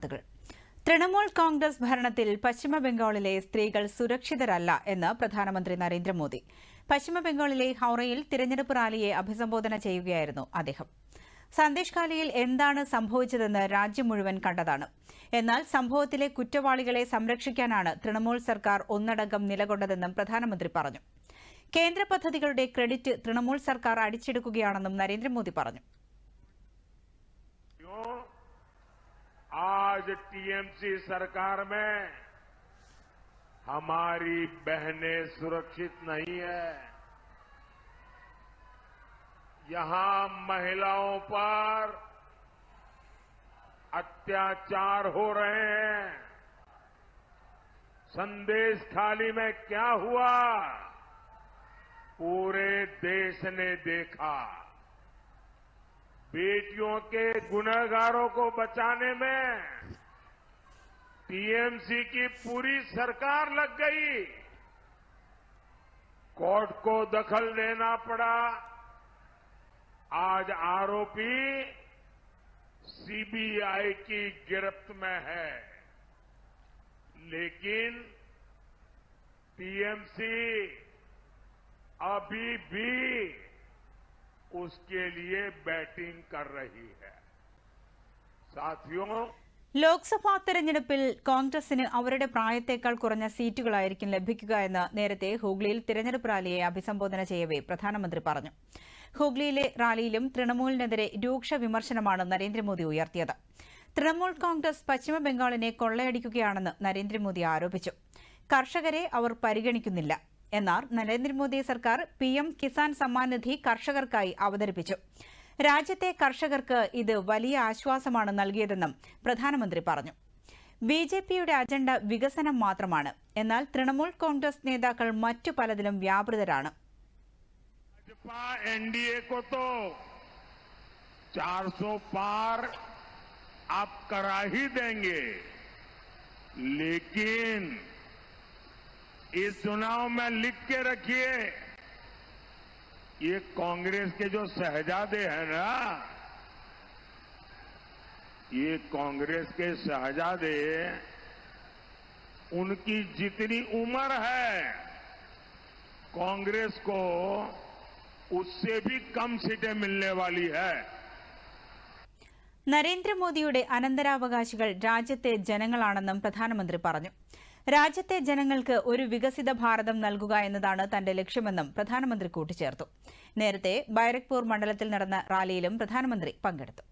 വാർത്തകൾ. തൃണമൂൽ കോൺഗ്രസ് ഭരണത്തിൽ പശ്ചിമ ബംഗാളിലെ സ്ത്രീകൾ സുരക്ഷിതരല്ല എന്ന് പ്രധാനമന്ത്രി നരേന്ദ്രമോദി. പശ്ചിമ ബംഗാളിലെ ഹൌറയിൽ തിരഞ്ഞെടുപ്പ് റാലിയെ അഭിസംബോധന ചെയ്യുകയായിരുന്നു അദ്ദേഹം. സന്ദേശ് കാലിയിൽ എന്താണ് സംഭവിച്ചതെന്ന് രാജ്യം മുഴുവൻ കണ്ടതാണ്. എന്നാൽ സംഭവത്തിലെ കുറ്റവാളികളെ സംരക്ഷിക്കാനാണ് തൃണമൂൽ സർക്കാർ ഒന്നടങ്കം നിലകൊണ്ടതെന്നും പ്രധാനമന്ത്രി പറഞ്ഞു. കേന്ദ്ര പദ്ധതികളുടെ ക്രെഡിറ്റ് തൃണമൂൽ സർക്കാർ അടിച്ചെടുക്കുകയാണെന്നും നരേന്ദ്രമോദി പറഞ്ഞു. टीएमसी सरकार में हमारी बहनें सुरक्षित नहीं है। यहाँ महिलाओं पर अत्याचार हो रहे हैं। संदेश खाली में क्या हुआ? पूरे देश ने देखा। बेटियों के गुनहगारों को बचाने में टीएमसी की पूरी सरकार लग गई। कोर्ट को दखल देना पड़ा। आज आरोपी सीबीआई की गिरफ्त में है। लेकिन टीएमसी अभी भी उसके लिए बैटिंग कर रही है। साथियों ലോക്സഭാ തെരഞ്ഞെടുപ്പിൽ കോൺഗ്രസിന് അവരുടെ പ്രായത്തേക്കാൾ കുറഞ്ഞ സീറ്റുകളായിരിക്കും ലഭിക്കുക എന്ന് നേരത്തെ ഹൂഗ്ലിയിൽ തിരഞ്ഞെടുപ്പ് റാലിയെ അഭിസംബോധന ചെയ്യവേ പ്രധാനമന്ത്രി പറഞ്ഞു. ഹൂഗ്ലിയിലെ റാലിയിലും തൃണമൂലിനെതിരെ രൂക്ഷ വിമർശനമാണ് നരേന്ദ്രമോദി ഉയർത്തിയത്. തൃണമൂൽ കോൺഗ്രസ് പശ്ചിമ ബംഗാളിനെ കൊള്ളയടിക്കുകയാണെന്ന് നരേന്ദ്രമോദി ആരോപിച്ചു. കർഷകരെ അവർ പരിഗണിക്കുന്നില്ല. എന്നാൽ നരേന്ദ്രമോദി സർക്കാർ പിഎം കിസാൻ സമ്മാൻ നിധി കർഷകർക്കായി അവതരിപ്പിച്ചു. രാജ്യത്തെ കർഷകർക്ക് ഇത് വലിയ ആശ്വാസമാണ് നൽകിയതെന്നും പ്രധാനമന്ത്രി പറഞ്ഞു ബി ജെ പിയുടെ അജണ്ട വികസനം മാത്രമാണ് എന്നാൽ തൃണമൂൽ കോൺഗ്രസ് നേതാക്കൾ മറ്റു പലതിലും വ്യാപൃതരാണ് भाजपा एनडीए को तो 400 पार आप करा ही देंगे लेकिन इस चुनाव में लिख के रखिए ये कांग्रेस के जो शहजादे हैं ना ये कांग्रेस के शहजादे उनकी जितनी उम्र है कांग्रेस को उससे भी कम सीटें मिलने वाली है നരേന്ദ്രമോദിയുടെ അനന്തരാവകാശികൾ രാജ്യത്തെ ജനങ്ങളാണെന്നും പ്രധാനമന്ത്രി പറഞ്ഞു രാജ്യത്തെ ജനങ്ങൾക്ക് ഒരു വികസിത ഭാരതം നൽകുക എന്നതാണ് തന്റെ ലക്ഷ്യമെന്നും പ്രധാനമന്ത്രി കൂട്ടിച്ചേർത്തു. നേരത്തെ ബൈരക്പൂർ മണ്ഡലത്തിൽ നടന്ന റാലിയിലും പ്രധാനമന്ത്രി പങ്കെടുത്തു.